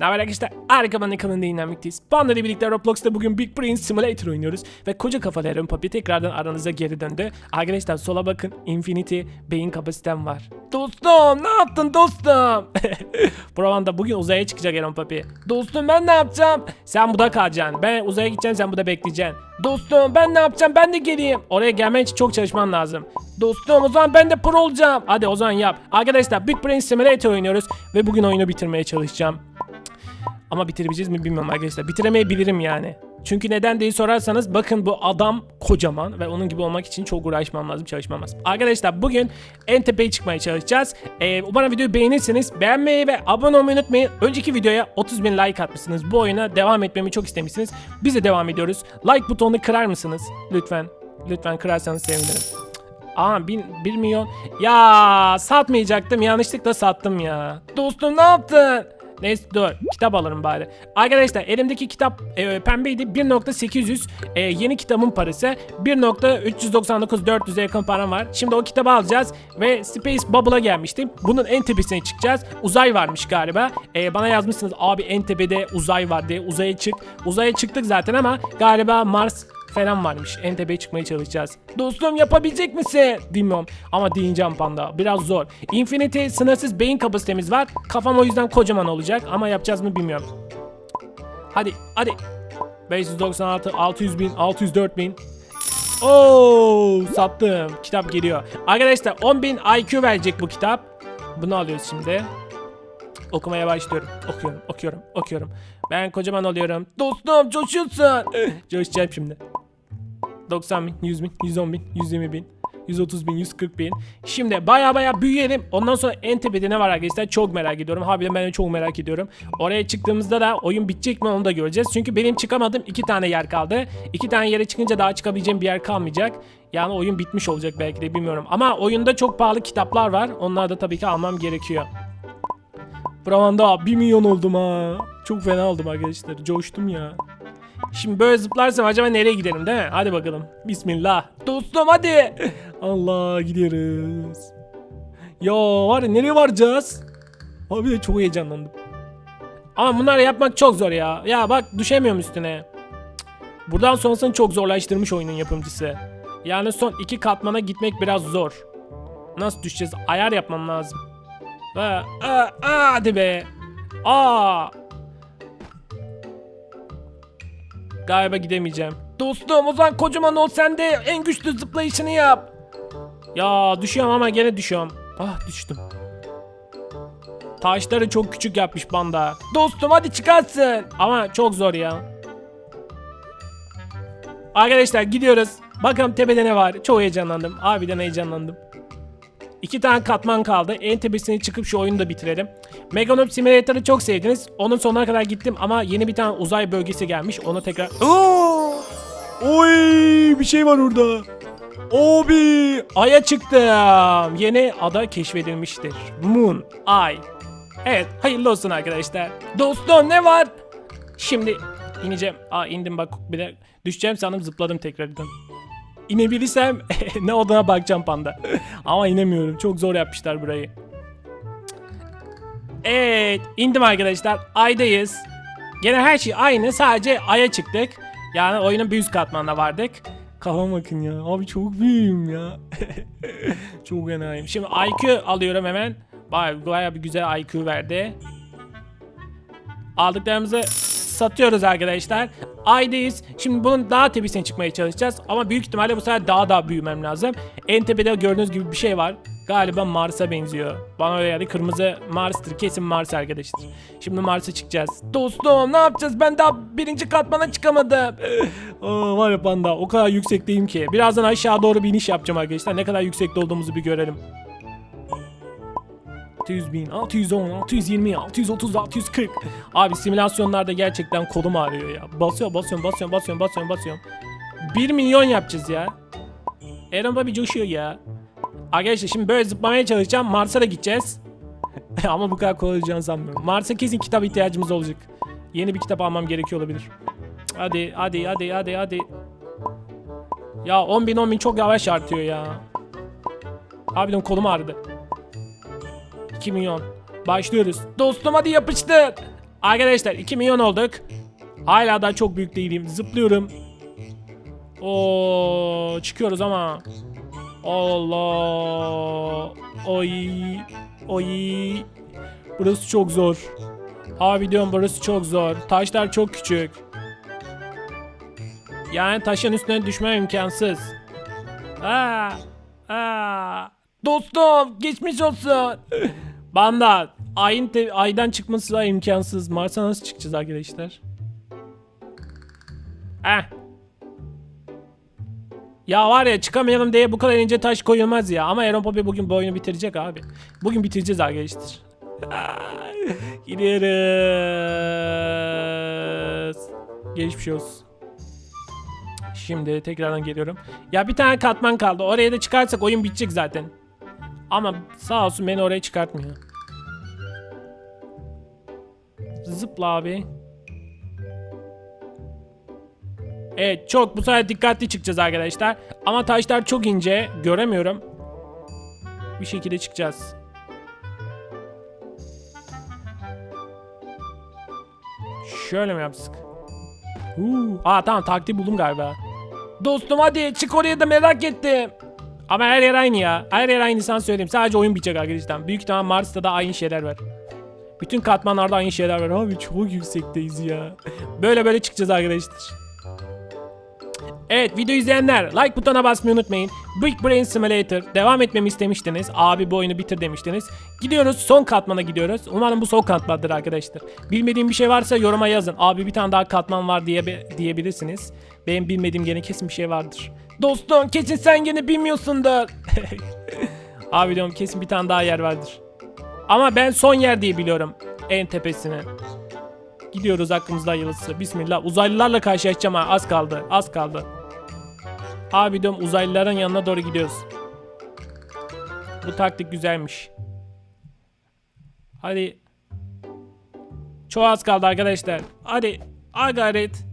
Ne haber arkadaşlar? Harika bana kanalında yayınlanmaktayız. Panda ile birlikte Roblox'ta bugün Big Brain Simulator oynuyoruz. Ve koca kafalı Aaron Papi tekrardan aranıza geri döndü. Arkadaşlar sola bakın. Infinity beyin kapasitem var. Dostum ne yaptın dostum? Buradan bugün uzaya çıkacak Aaron Papi. Dostum ben ne yapacağım? Sen burada kalacaksın. Ben uzaya gideceğim sen burada bekleyeceksin. Dostum ben ne yapacağım? Ben de geleyim. Oraya gelmen için çok çalışman lazım. Dostum o zaman ben de pro olacağım. Hadi o zaman yap. Arkadaşlar Big Brain Simulator oynuyoruz. Ve bugün oyunu bitirmeye çalışacağım. Ama bitirebileceğiz mi bilmiyorum arkadaşlar. Bitiremeyebilirim yani. Çünkü neden diye sorarsanız bakın bu adam kocaman ve onun gibi olmak için çok uğraşmam lazım, çalışmam lazım. Arkadaşlar bugün en tepeye çıkmaya çalışacağız. Ee, umarım videoyu beğenirsiniz. Beğenmeyi ve abone olmayı unutmayın. Önceki videoya 30 bin like atmışsınız. Bu oyuna devam etmemi çok istemişsiniz. Biz de devam ediyoruz. Like butonunu kırar mısınız? Lütfen. Lütfen kırarsanız sevinirim. Aa 1 milyon. Ya satmayacaktım yanlışlıkla sattım ya. Dostum ne yaptın? Neyse dur kitap alırım bari. Arkadaşlar elimdeki kitap e, pembeydi 1.800 e, yeni kitabın parası 1.399 400'e yakın param var. Şimdi o kitabı alacağız ve Space Bubble'a gelmiştim. Bunun en tepesine çıkacağız. Uzay varmış galiba. E, bana yazmışsınız abi en tepede uzay var diye uzaya çık. Uzaya çıktık zaten ama galiba Mars falan varmış. En tepeye çıkmaya çalışacağız. Dostum yapabilecek misin? Bilmiyorum ama diyeceğim panda. Biraz zor. Infinity sınırsız beyin kapasitemiz var. Kafam o yüzden kocaman olacak ama yapacağız mı bilmiyorum. Hadi hadi. 596, 600 bin, 604 bin. Oo sattım. Kitap geliyor. Arkadaşlar 10.000 IQ verecek bu kitap. Bunu alıyoruz şimdi. Okumaya başlıyorum. Okuyorum, okuyorum, okuyorum. Ben kocaman oluyorum. Dostum coşuyorsun. Coşacağım şimdi. 90 bin, 100 bin, 110 bin, 120 bin, 130 bin, 140 bin. Şimdi baya baya büyüyelim. Ondan sonra en tepede ne var arkadaşlar çok merak ediyorum. Harbiden ben de çok merak ediyorum. Oraya çıktığımızda da oyun bitecek mi onu da göreceğiz. Çünkü benim çıkamadığım iki tane yer kaldı. İki tane yere çıkınca daha çıkabileceğim bir yer kalmayacak. Yani oyun bitmiş olacak belki de bilmiyorum. Ama oyunda çok pahalı kitaplar var. Onları da tabii ki almam gerekiyor. Bravanda 1 milyon oldum ha. Çok fena oldum arkadaşlar. Coştum ya. Şimdi böyle zıplarsam acaba nereye giderim değil mi? Hadi bakalım. Bismillah. Dostum hadi. Allah gidiyoruz. Ya var ya nereye varacağız? Abi de çok heyecanlandım. Ama bunları yapmak çok zor ya. Ya bak düşemiyorum üstüne. Buradan sonrasını çok zorlaştırmış oyunun yapımcısı. Yani son iki katmana gitmek biraz zor. Nasıl düşeceğiz? Ayar yapmam lazım. Ha, aa, aa, hadi be. Aa. Galiba gidemeyeceğim. Dostum o zaman kocaman ol sen de en güçlü zıplayışını yap. Ya düşüyorum ama gene düşüyorum. Ah düştüm. Taşları çok küçük yapmış banda. Dostum hadi çıkarsın. Ama çok zor ya. Arkadaşlar gidiyoruz. Bakalım tepede ne var. Çok heyecanlandım. Harbiden heyecanlandım. İki tane katman kaldı. En tepesine çıkıp şu oyunu da bitirelim. Meganop Simulator'ı çok sevdiniz. Onun sonuna kadar gittim ama yeni bir tane uzay bölgesi gelmiş. Onu tekrar... Oo! Oy! Bir şey var orada. Obi! Ay'a çıktım. Yeni ada keşfedilmiştir. Moon. Ay. Evet. Hayırlı olsun arkadaşlar. Dostum ne var? Şimdi ineceğim. Aa indim bak bir de düşeceğim sandım zıpladım tekrardan. İnebilirsem ne olduğuna bakacağım panda. Ama inemiyorum. Çok zor yapmışlar burayı. Evet, indim arkadaşlar. Ay'dayız. Gene her şey aynı. Sadece Ay'a çıktık. Yani oyunun bir üst katmanına vardık. Kafama bakın ya. Abi çok büyüğüm ya. çok enayim. Şimdi IQ alıyorum hemen. Baya, baya bir güzel IQ verdi. Aldıklarımızı satıyoruz arkadaşlar. Ay'dayız. Şimdi bunun daha tepesine çıkmaya çalışacağız. Ama büyük ihtimalle bu sefer daha daha büyümem lazım. En tepede gördüğünüz gibi bir şey var. Galiba Mars'a benziyor. Bana öyle geldi. Kırmızı Mars'tır. Kesin Mars arkadaşlar. Şimdi Mars'a çıkacağız. Dostum ne yapacağız? Ben daha birinci katmana çıkamadım. Aa, var ya panda o kadar yüksekteyim ki. Birazdan aşağı doğru bir iniş yapacağım arkadaşlar. Ne kadar yüksekte olduğumuzu bir görelim. 600 bin, 610, 620, 630, 640. Abi simülasyonlarda gerçekten kolum ağrıyor ya. Basıyor, basıyorum, basıyorum, basıyorum, basıyorum, basıyorum. 1 milyon yapacağız ya. Aaron Bobby coşuyor ya. Arkadaşlar şimdi böyle zıplamaya çalışacağım. Mars'a da gideceğiz. Ama bu kadar kolay olacağını sanmıyorum. Mars'a kesin kitap ihtiyacımız olacak. Yeni bir kitap almam gerekiyor olabilir. Hadi, hadi, hadi, hadi, hadi. Ya 10 bin 10 bin çok yavaş artıyor ya. Harbiden kolum ağrıdı. 2 milyon. Başlıyoruz. Dostum hadi yapıştır. Arkadaşlar 2 milyon olduk. Hala da çok büyük değilim. Zıplıyorum. Oo çıkıyoruz ama. Allah. Oy. Oy. Burası çok zor. Abi diyorum burası çok zor. Taşlar çok küçük. Yani taşın üstüne düşmem imkansız. Aa, aa. Dostum geçmiş olsun. Banda ayın te- aydan çıkması da imkansız. Mars'a nasıl çıkacağız arkadaşlar? Eh. Ya var ya çıkamayalım diye bu kadar ince taş koyulmaz ya. Ama Aaron Poppy bugün bu oyunu bitirecek abi. Bugün bitireceğiz arkadaşlar. Gidiyoruz. Geçmiş olsun. Şimdi tekrardan geliyorum. Ya bir tane katman kaldı. Oraya da çıkarsak oyun bitecek zaten. Ama sağ olsun beni oraya çıkartmıyor. Zıpla abi. Evet çok bu sefer dikkatli çıkacağız arkadaşlar. Ama taşlar çok ince. Göremiyorum. Bir şekilde çıkacağız. Şöyle mi yapsak? Huu. Aa tamam taktiği buldum galiba. Dostum hadi çık oraya da merak ettim. Ama her yer aynı ya. Her yer aynı sana söyleyeyim. Sadece oyun bitecek arkadaşlar. Büyük ihtimal Mars'ta da aynı şeyler var. Bütün katmanlarda aynı şeyler var. Abi çok yüksekteyiz ya. Böyle böyle çıkacağız arkadaşlar. Evet video izleyenler like butonuna basmayı unutmayın. Big Brain Simulator devam etmemi istemiştiniz. Abi bu oyunu bitir demiştiniz. Gidiyoruz son katmana gidiyoruz. Umarım bu son katmandır arkadaşlar. Bilmediğim bir şey varsa yoruma yazın. Abi bir tane daha katman var diye diyebilirsiniz. Benim bilmediğim gene kesin bir şey vardır. Dostum kesin sen gene bilmiyorsundur. Abi diyorum kesin bir tane daha yer vardır. Ama ben son yer diye biliyorum. En tepesine. Gidiyoruz aklımızda hayırlısı. Bismillah. Uzaylılarla karşılaşacağım ha. Az kaldı. Az kaldı. Abi diyorum uzaylıların yanına doğru gidiyoruz. Bu taktik güzelmiş. Hadi. Çok az kaldı arkadaşlar. Hadi. Ha gayret.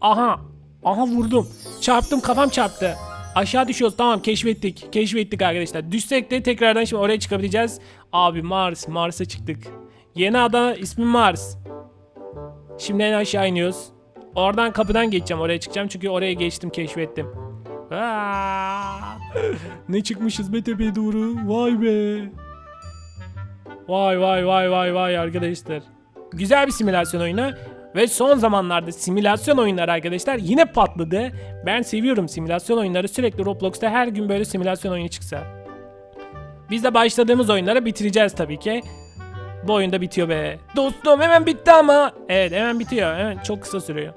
Aha. Aha vurdum. Çarptım kafam çarptı. Aşağı düşüyoruz tamam keşfettik. Keşfettik arkadaşlar. Düşsek de tekrardan şimdi oraya çıkabileceğiz. Abi Mars. Mars'a çıktık. Yeni ada ismi Mars. Şimdi en aşağı iniyoruz. Oradan kapıdan geçeceğim oraya çıkacağım çünkü oraya geçtim keşfettim. Ne çıkmışız be tepeye doğru. Vay be. Vay vay vay vay vay arkadaşlar. Güzel bir simülasyon oyunu. Ve son zamanlarda simülasyon oyunları arkadaşlar yine patladı. Ben seviyorum simülasyon oyunları. Sürekli Roblox'ta her gün böyle simülasyon oyunu çıksa. Biz de başladığımız oyunları bitireceğiz tabii ki. Bu oyunda bitiyor be. Dostum hemen bitti ama. Evet hemen bitiyor. Hemen çok kısa sürüyor.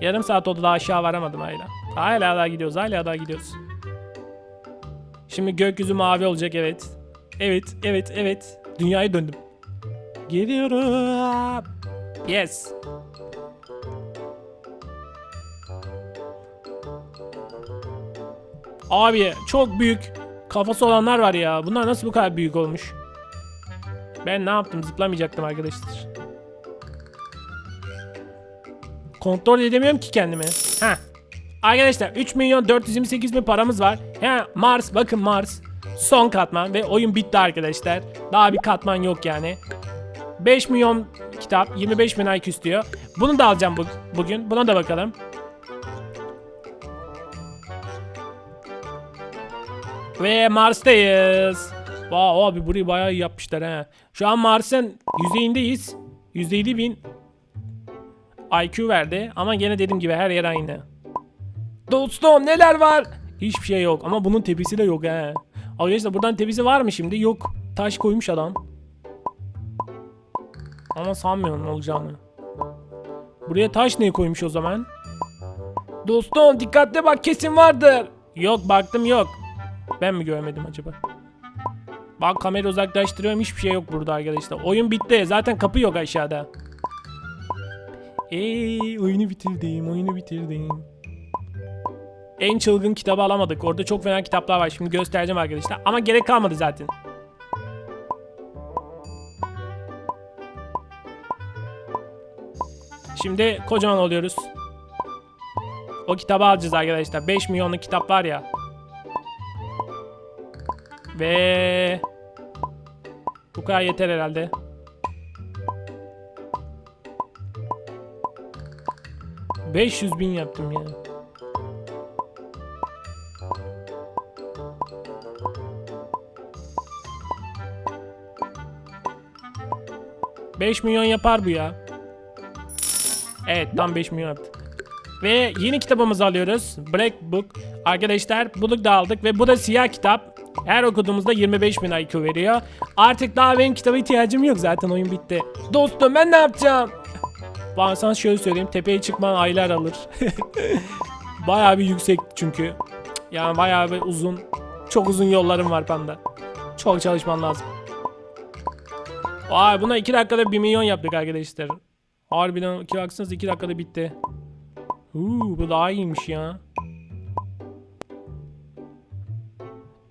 Yarım saat oldu daha aşağı varamadım hala. Hala daha gidiyoruz. Hala daha gidiyoruz. Şimdi gökyüzü mavi olacak evet. Evet, evet, evet. Dünyaya döndüm. Geliyorum. Yes. Abi çok büyük kafası olanlar var ya. Bunlar nasıl bu kadar büyük olmuş? Ben ne yaptım? Zıplamayacaktım arkadaşlar. Kontrol edemiyorum ki kendimi. Ha. Arkadaşlar 3 milyon 428 bin paramız var. Ha, Mars bakın Mars. Son katman ve oyun bitti arkadaşlar. Daha bir katman yok yani. 5 milyon kitap 25 bin IQ istiyor. Bunu da alacağım bu, bugün. Buna da bakalım. Ve Mars'tayız. Vay abi burayı bayağı iyi yapmışlar ha. Şu an Mars'ın yüzeyindeyiz. %7 bin IQ verdi ama gene dediğim gibi her yer aynı. Dostum neler var? Hiçbir şey yok ama bunun tepesi de yok he. Arkadaşlar buradan tepesi var mı şimdi? Yok. Taş koymuş adam. Ama sanmıyorum olacağını. Buraya taş ne koymuş o zaman? Dostum dikkatli bak kesin vardır. Yok baktım yok. Ben mi görmedim acaba? Bak kamera uzaklaştırıyorum hiçbir şey yok burada arkadaşlar. Oyun bitti. Zaten kapı yok aşağıda. Eee oyunu bitirdim, oyunu bitirdim. En çılgın kitabı alamadık. Orada çok fena kitaplar var. Şimdi göstereceğim arkadaşlar. Ama gerek kalmadı zaten. Şimdi kocaman oluyoruz. O kitabı alacağız arkadaşlar. 5 milyonluk kitap var ya. Ve bu kadar yeter herhalde. ...500 bin yaptım ya. ...5 milyon yapar bu ya. Evet tam 5 milyon yaptı. Ve yeni kitabımızı alıyoruz. Black Book. Arkadaşlar bunu da aldık ve bu da siyah kitap. Her okuduğumuzda 25 bin IQ veriyor. Artık daha benim kitaba ihtiyacım yok zaten oyun bitti. Dostum ben ne yapacağım? Ben sana şöyle söyleyeyim tepeye çıkman aylar alır. bayağı bir yüksek çünkü. Yani bayağı bir uzun. Çok uzun yollarım var panda. Çok çalışman lazım. Vay buna 2 dakikada 1 milyon yaptık arkadaşlar. Harbiden 2 baksanız 2 dakikada bitti. Uuu bu daha iyiymiş ya.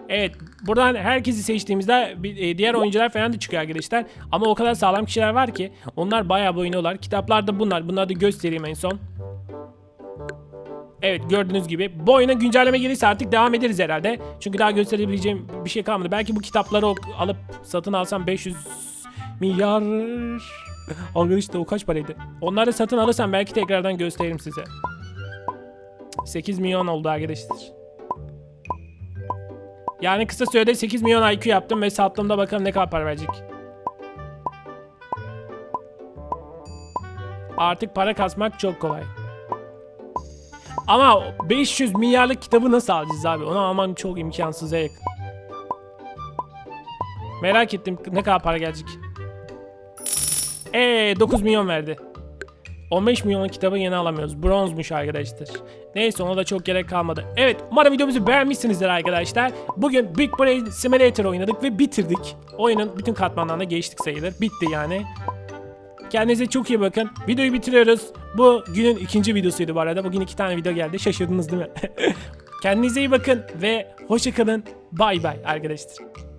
Evet buradan herkesi seçtiğimizde e, diğer oyuncular falan da çıkıyor arkadaşlar. Ama o kadar sağlam kişiler var ki onlar bayağı oynuyorlar. Kitaplarda bunlar. Bunları da göstereyim en son. Evet gördüğünüz gibi bu oyuna güncelleme gelirse artık devam ederiz herhalde. Çünkü daha gösterebileceğim bir şey kalmadı. Belki bu kitapları alıp satın alsam 500 milyar... Arkadaşlar o kaç paraydı? Onları satın alırsam belki tekrardan gösteririm size. 8 milyon oldu arkadaşlar. Yani kısa sürede 8 milyon IQ yaptım ve sattığımda bakalım ne kadar para verecek. Artık para kasmak çok kolay. Ama 500 milyarlık kitabı nasıl alacağız abi? Onu alman çok imkansıza yakın. Merak ettim ne kadar para gelecek. Eee 9 milyon verdi. 15 milyon kitabı yeni alamıyoruz. Bronzmuş arkadaşlar. Neyse ona da çok gerek kalmadı. Evet umarım videomuzu beğenmişsinizdir arkadaşlar. Bugün Big Brain Simulator oynadık ve bitirdik. Oyunun bütün katmanlarına geçtik sayılır. Bitti yani. Kendinize çok iyi bakın. Videoyu bitiriyoruz. Bu günün ikinci videosuydu bu arada. Bugün iki tane video geldi. Şaşırdınız değil mi? Kendinize iyi bakın ve hoşçakalın. Bay bay arkadaşlar.